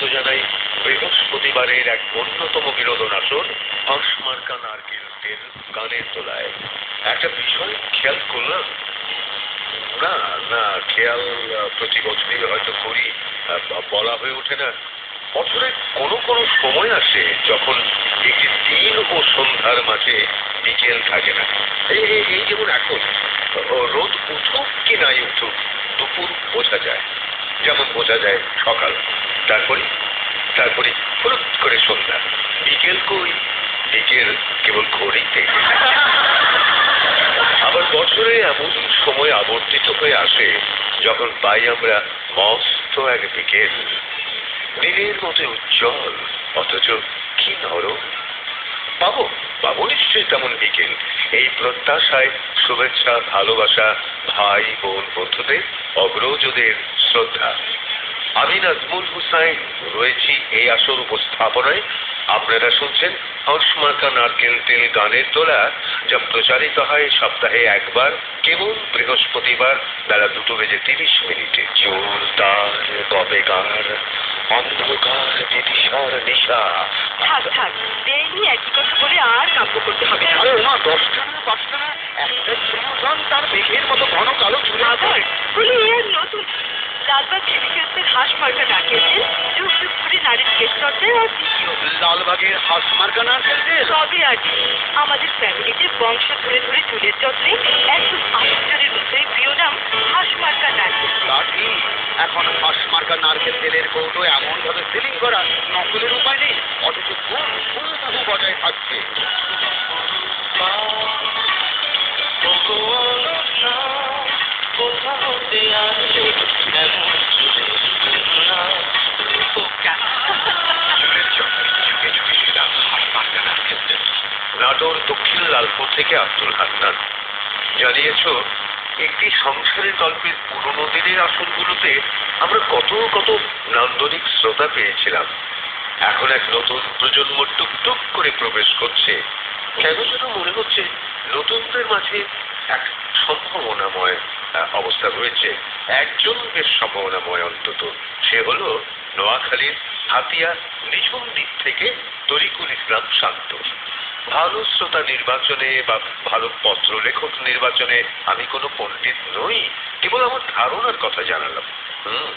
স্বাগত জানাই বৃহস্পতিবারের এক অন্যতম বিনোদন আসর হর্ষমার্কা নারকেল তেল গানের তোলায়। একটা বিষয় খেয়াল করলাম? না না, খেয়াল প্রতি বছরই হয়তো করি বলা হয়ে ওঠে না। বছরে কোনো কোনো সময় আসে যখন একটি দিন ও সন্ধ্যার মাঝে বিকেল থাকে না। এই যেমন এখন রোদ উঠুক কি নাই উঠুক, দুপুর বোঝা যায়। যেমন বোঝা যায় সকাল। তারপরে তারপরে হলুদ করে সন্ধ্যা। বিকেল কই? বিকেল কেবল ঘড়িতে আবার বছরে এমন সময় আবর্তিত হয়ে আসে, যখন পাই আমরা মস্ত এক বিকেল। নীলের মতো উজ্জ্বল, অথচ কি নরম। পাবো পাবো নিশ্চয়ই তেমন বিকেল। এই প্রত্যাশায় শুভেচ্ছা, ভালোবাসা ভাই বোন বন্ধুদের, অগ্রজদের শ্রদ্ধা। আমি নাজমুল হুসাইন রয়েছি এই আসর উপস্থাপনায়। আপনারা শুনছেন হর্ষমার্কা নারকেল তেল গানের তোলা যা প্রচারিত হয় সপ্তাহে একবার কেবল বৃহস্পতিবার বেলা দুটো বেজে তিরিশ মিনিটে। চুল তার কবে গার অন্ধকার বিদিশার নিশা। থাক থাক ডেইলি একই কথা বলে আর কাব্য করতে হবে না। আরে ওমা দশটা না পাঁচটা না একটা তার মেঘের মতো ঘন কালো আবার বলি এর নতুন লালবাগ কেমিক্যালসের হাঁস মার্কা ডাকিয়েছে যুগ যুগ ধরে নারীর কেস চর্চায় আর দ্বিতীয়। লালবাগের হাঁস মার্কা নারকেল তেল আর কি আমাদের ফ্যামিলিতে বংশ ধরে ধরে চুলের যত্নে একদম আশ্চর্যের মধ্যে প্রিয় নাম হাঁস মার্কা নারকেল তা ঠিক এখন হাঁস মার্কা নারকেল তেলের কৌটো এমন ভাবে সিলিং করা নকলের উপায় নেই অথচ খুব খুব বজায় থাকছে। চুলের যত্নে যুগে নাটোর দক্ষিণ লালপুর থেকে আব্দুল হান্নান। জানিয়েছ, একটি সংসারের গল্পের পুরনো দিনের আসরগুলোতে আমরা কত কত নান্দনিক শ্রোতা পেয়েছিলাম। এখন এক নতুন প্রজন্ম টুকটুক করে প্রবেশ করছে। কেন যেন মনে হচ্ছে নতুনদের মাঝে এক সম্ভাবনাময় অবস্থা রয়েছে। একজন বেশ সম্ভাবনাময় অন্তত। সে হলো নোয়াখালীর হাতিয়া নিঝুম দিক থেকে তরিকুল ইসলাম শান্ত। ভালো শ্রোতা নির্বাচনে বা ভালো পত্র লেখক নির্বাচনে আমি কোনো পণ্ডিত নই, কেবল আমার ধারণার কথা জানালাম। হুম।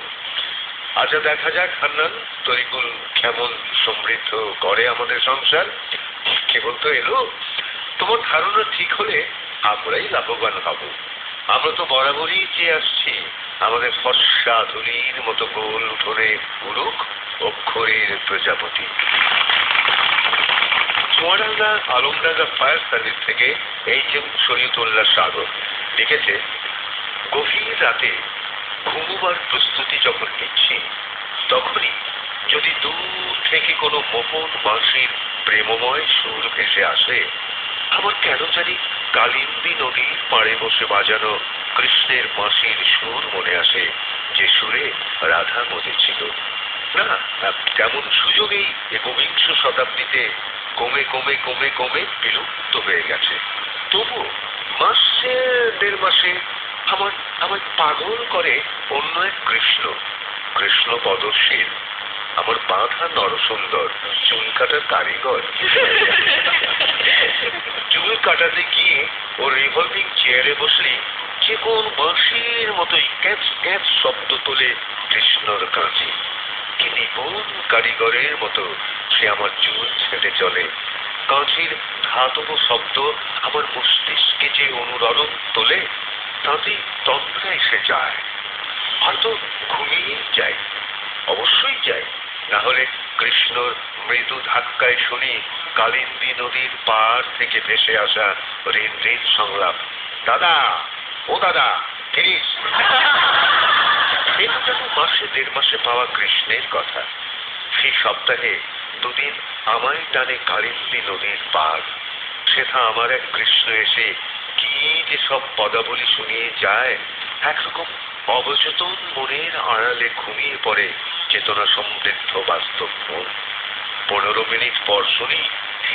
আচ্ছা দেখা যাক, হান্নান, তরিকুল কেমন সমৃদ্ধ করে আমাদের সংসার? কেবল তো এলো। তোমার ধারণা ঠিক হলে আমরাই লাভবান হব। আমরা তো বরাবরই চেয়ে আসছি। আমাদের ফর্সা ধুলির মতো গোল উঠোনে উড়ুক। অক্ষরের প্রজাপতি। চুয়াডাঙ্গা আলমডাঙ্গা ফায়ার সার্ভিস থেকে এইচ এম শরীয়তুল্লাহ সাগর লিখেছে গভীর রাতে ঘুমোবার প্রস্তুতি যখন নিচ্ছি, তখনই যদি দূর থেকে কোনো গোপন বাঁশির প্রেমময় সুর ভেসে আসে আমার কেন জানি কালিন্দী নদীর পাড়ে বসে বাজানো কৃষ্ণের বাঁশির সুর মনে আসে, যে সুরে রাধা মজেছিল না তেমন সুযোগেই একবিংশ শতাব্দীতে কমে কমে কমে কমে বিলুপ্ত হয়ে গেছে। তবু মাসে, দেড় মাসে আমার আমার পাগল করে অন্য এক কৃষ্ণ কৃষ্ণ পদশীল আমার বাঁধা নরসুন্দর, চুল কাটার কারিগর। চুল কাটাতে গিয়ে ও রিভলভিং চেয়ারে বসলে যে কোন বাঁশির মতোই ক্যাচ ক্যাচ শব্দ তোলে কৃষ্ণর কাছে কি নিপুণ কারিগরের মতো সে আমার চুল ছেড়ে চলে। কাঁচির ধাতব শব্দ আমার মস্তিষ্কে যে অনুরণন তোলে তন্দ্রা এসে যায়। হয়তো ঘুমিয়েই অবশ্যই যায়। না হলে কৃষ্ণর মৃদু ধাক্কায় শুনি কালিন্দী নদীর পাড় থেকে ভেসে আসা ঋণ ঋণ সংলাপ। দাদা, ও দাদা, ফিরিস! এটা যেন মাসে দেড় মাসে পাওয়া কৃষ্ণের কথা। সেই সপ্তাহে দুদিন আমায় টানে কালিন্দী নদীর পাড় সেথা আমার এক কৃষ্ণ এসে কি যে সব পদাবলী শুনিয়ে যায়, একরকম অবচেতন মনের আড়ালে ঘুমিয়ে পড়ে চেতনা সমৃদ্ধ বাস্তব মন। পনেরো মিনিট পর শুনি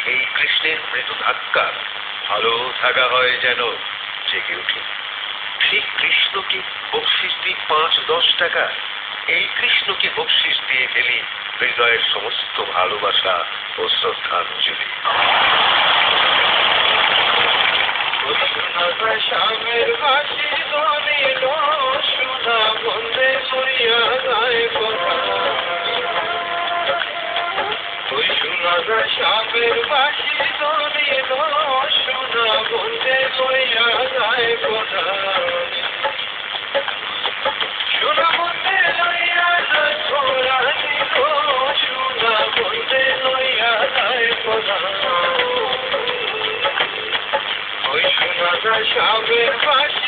এই কৃষ্ণের মৃদু ধাক্কা, ভালো থাকা হয় যেন জেগে উঠি। ঠিক কৃষ্ণকে বকশিস দিই পাঁচ, দশ টাকা। এই কৃষ্ণকে বকশিস দিয়ে ফেলি হৃদয়ের সমস্ত ভালোবাসা ও শ্রদ্ধাঞ্জলি শ্যামের করিয়া যায় কথা। ওই শোনা যায় শ্যামের বাসি দলিল সুধা বন্দে যায় কথা শোনা বন্দে লইয়া যায় ছোড়া শোনা লইয়া যায় কথা ওই শোনা যায় পাশে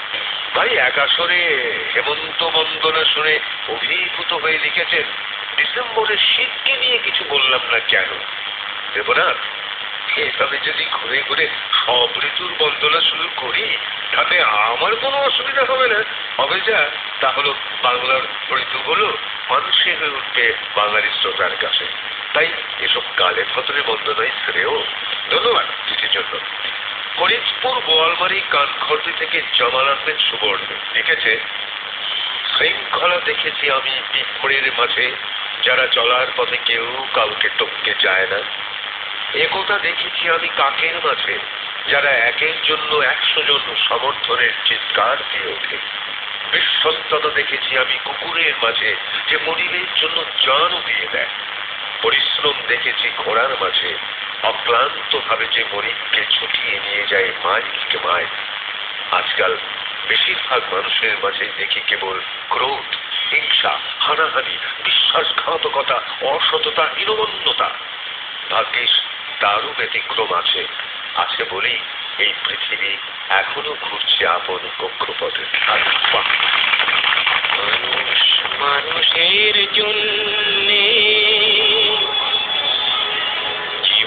ভাই একাশরে হেমন্ত বন্দনা শুনে অভিভূত হয়ে লিখেছেন, ডিসেম্বরের শীতকে নিয়ে কিছু বললাম না কেন? দেবনাথ এভাবে যদি ঘুরে ঘুরে সব ঋতুর বন্দনা শুরু করি, তাতে আমার কোনো অসুবিধা হবে না। হবে যা, তা হলো বাংলার ঋতুগুলো মানুষই হয়ে উঠবে বাঙালি শ্রোতার কাছে। তাই এসব কালে ফতরে বন্দনাই শ্রেয়। ধন্যবাদ চিঠির জন্য। ফরিদপুর বোয়ালমারি কানখর্দি থেকে জামাল সুবর্ণ লিখেছে, শৃঙ্খলা দেখেছি আমি পিঁপড়ের মাঝে, যারা চলার পথে কেউ কাউকে টপকে যায় না। একথা দেখেছি আমি কাকের মাঝে, যারা একের জন্য একশো জন সমর্থনের চিৎকার দিয়ে ওঠে। বিশ্বস্ততা দেখেছি আমি কুকুরের মাঝে, যে মরিলের জন্য জানও দিয়ে দেয়। পরিশ্রম দেখেছি ঘোড়ার মাঝে অক্লান্ত ভাবে যে মরিককে ছুটিয়ে নিয়ে যায় মাইলকে মাইল আজকাল বেশিরভাগ মানুষের মাঝে দেখি কেবল ক্রোধ, হিংসা, হানাহানি, বিশ্বাসঘাতকতা, অসততা, হীনমন্যতা। ভাগ্যিস তারও ব্যতিক্রম আছে আছে বলেই এই পৃথিবী এখনও ঘুরছে আপন কক্ষপথে। মানুষ, মানুষের জন্যে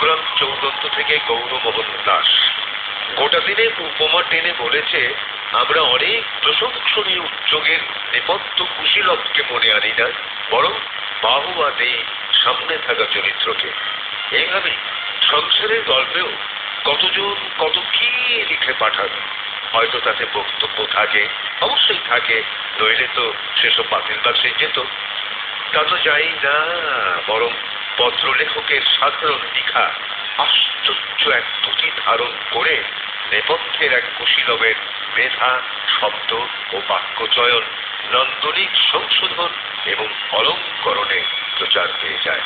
অষ্টগ্রাম চৌদন্ত থেকে গৌরমোহন দাস। গোটা দিনে উপমা টেনে বলেছে, আমরা অনেক প্রশংসনীয় উদ্যোগের নেপথ্য কুশীলভকে মনে আনি না, বরং বাহুবা দেই সামনে থাকা চরিত্রকে। এইভাবে সংসারের গল্পেও কতজন কত কি লিখে পাঠান। হয়তো তাতে বক্তব্য থাকে, অবশ্যই থাকে, নইলে তো সেসব বাতিল বাক্সে যেত তা তো যাই না, বরং পত্রলেখকের সাধারণ লিখা আশ্চর্য এক দুটি ধারণ করে নেপথ্যের এক কুশীলবের মেধা, শব্দ ও বাক্য চয়ন নান্দনিক সংশোধন এবং অলঙ্করণে প্রচার পেয়ে যায়।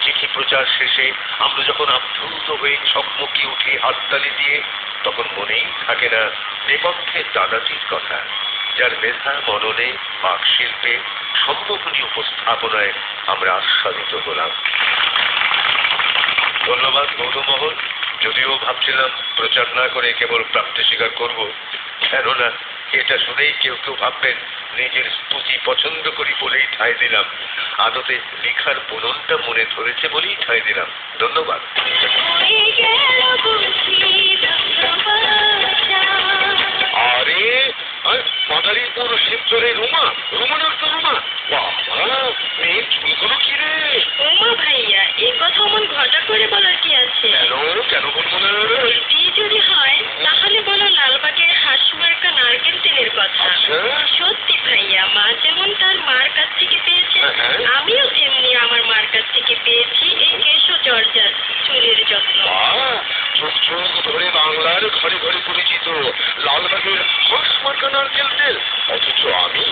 চিঠি প্রচার শেষে আমরা যখন আপ্লুত হয়ে চকমকি উঠে হাততালি দিয়ে, তখন মনেই থাকে না নেপথ্যের দাদাটির কথা। যার মেধা মননে বাক শিল্পে সম্মোহনী উপস্থাপনায় আমরা আস্বাদিত হলাম। ধন্যবাদ গৌরমোহন যদিও ভাবছিলাম প্রচার না করে কেবল প্রাপ্তি স্বীকার করব, কেননা এটা শুনেই কেউ কেউ ভাববেন, নিজের স্তুতি পছন্দ করি বলেই ঠাঁই দিলাম। আদতে লেখার বুননটা মনে ধরেছে বলেই ঠাঁই দিলাম। ধন্যবাদ। আরে মাদারীপুর শিবচরে রুমা রুমানোর তো রুমা। বাবা মেয়ের চুলগুলো কি রে? ওমা ভাইয়া এই কথা অমন ঘটা করে বলার কি আছে? কেন কেন বলব না? যদি হয় তাহলে বলো লালবাগের হাসমার্কা নারকেল তেলের কথা আচ্ছা সত্যি ভাইয়া মা যেমন তার মার কাছ থেকে পেয়েছে হ্যাঁ। আমিও তেমনি আমার মার কাছ থেকে পেয়েছি এই কেশো চর্চা চুলের যত্ন বাহ, যুগ যুগ ধরে বাংলার ঘরে ঘরে পরিচিত লালবাগের হর্ষ মার্কা নারকেল তেল অথচ আমি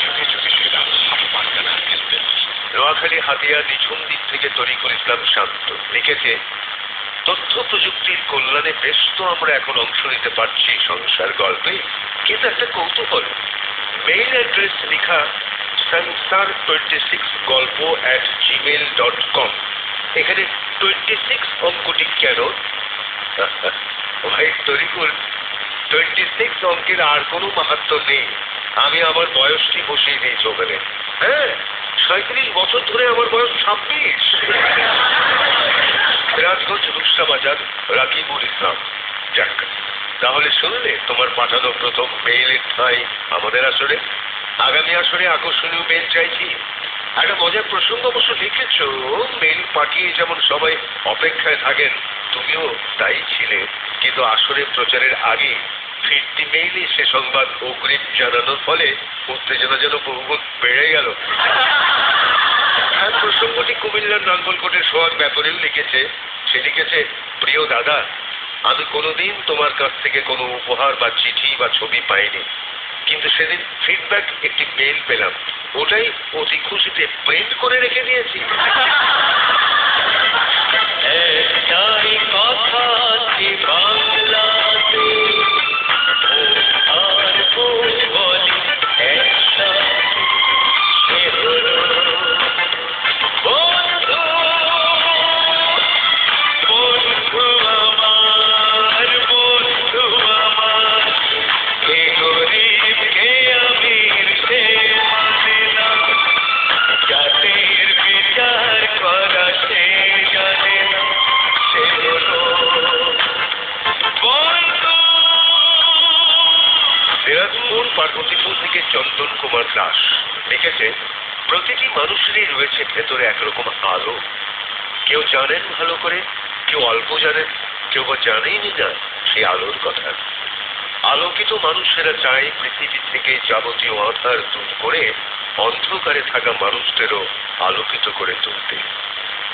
যুগে যুগে সেরা হাটপাটকা নারকেল তেল। নোয়াখালী হাতিয়া নিঝুম দিক থেকে তরিকুল ইসলাম শান্ত। লিখেছে, তথ্য প্রযুক্তির কল্যাণে বেশ তো আমরা এখন অংশ নিতে পারছি সংসার গল্পে। কিন্তু একটা কৌতূহল। মেইল অ্যাড্রেস লেখা সংসার টোয়েন্টি সিক্স গল্প অ্যাট জিমেল ডট কম এখানে টোয়েন্টি সিক্স অঙ্কটি কেন? ভাই, তরিকুল টোয়েন্টি সিক্স অঙ্কের আর কোনো মাহাত্ম নেই। আমি আমার বয়সটি বসিয়ে দিয়েছি ওখানে। হ্যাঁ? সাঁত্রিশ বছর ধরে আমার বয়স ছাব্বিশ। রাজগঞ্জ রুস্তা বাজার, রাকিবুল ইসলাম। যাক, তাহলে শুনলে তোমার পাঠানো প্রথম মেইলের ঠাঁই আমাদের আসরে। আগামী আসরে আকর্ষণীয় মেল চাইছি। একটা মজার প্রসঙ্গ অবশ্য লিখেছ মেল পাঠিয়ে যেমন সবাই অপেক্ষায় থাকেন, তুমিও তাই ছিলে। কিন্তু আসরে প্রচারের আগে ফিরতি মেইলে সে সংবাদ অগ্রিম জানানোর ফলে উত্তেজনা যেন বহুগুণ বেড়ে গেল। হ্যাঁ প্রসঙ্গটি কুমিল্লার নাঙ্গলকোটের সোহাগ ব্যাপারেও লিখেছে। সে লিখেছে, প্রিয় দাদা, আমি কোনোদিন তোমার কাছ থেকে কোনো উপহার বা চিঠি বা ছবি পাইনি। কিন্তু সেদিন ফিডব্যাক একটি মেল পেলাম। ওটাই অতি খুশিতে প্রিন্ট করে রেখে দিয়েছি। একটাই কথা যে পার্বতীপুর থেকে চন্দন কুমার দাস লিখেছে প্রতিটি মানুষেরই রয়েছে ভেতরে একরকম আলো। কেউ জানেন ভালো করে, কেউ অল্প জানেন, কেউ বা জানেনই না সেই আলোর কথা। আলোকিত মানুষেরা চায় পৃথিবী থেকে যাবতীয় আধার দূর করে অন্ধকারে থাকা মানুষদেরও আলোকিত করে তুলতে।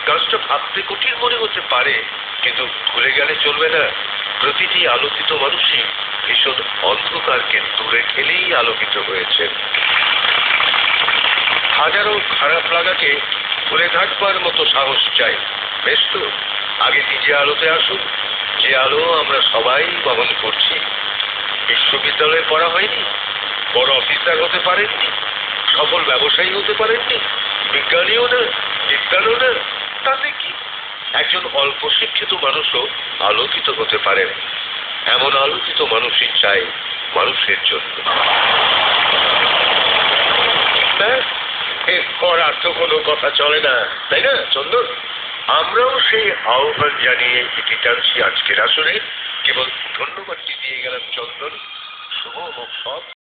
কাজটা ভাবতে কঠিন মনে হতে পারে, কিন্তু ভুলে গেলে চলবে না। প্রতিটি আলোকিত মানুষই ভীষণ অন্ধকারকে দূরে ঠেলেই আলোকিত হয়েছেন হাজারো খারাপ লাগাকে ভুলে থাকবার মতো সাহস চাই। বেশ তো, আগে নিজে আলোতে আসুন। যে আলো আমরা সবাই বহন করছি। বিশ্ববিদ্যালয়ে পড়া হয়নি, বড় অফিসার হতে পারেননি, সফল ব্যবসায়ী হতে পারেননি, বিজ্ঞানীও না, বিজ্ঞানও না, তাতে কি? একজন অল্প শিক্ষিত মানুষও আলোকিত হতে পারেন। এমন আলোচিত মানুষই চাই মানুষের জন্য। ব্যাস, এরপর আর তো কোনো কথা চলে না তাই না চন্দন? আমরাও সেই আহ্বান জানিয়ে এটি টানছি আজকের আসরে। কেবল ধন্যবাদটি দিয়ে গেলাম চন্দন। শুভ হোক সব।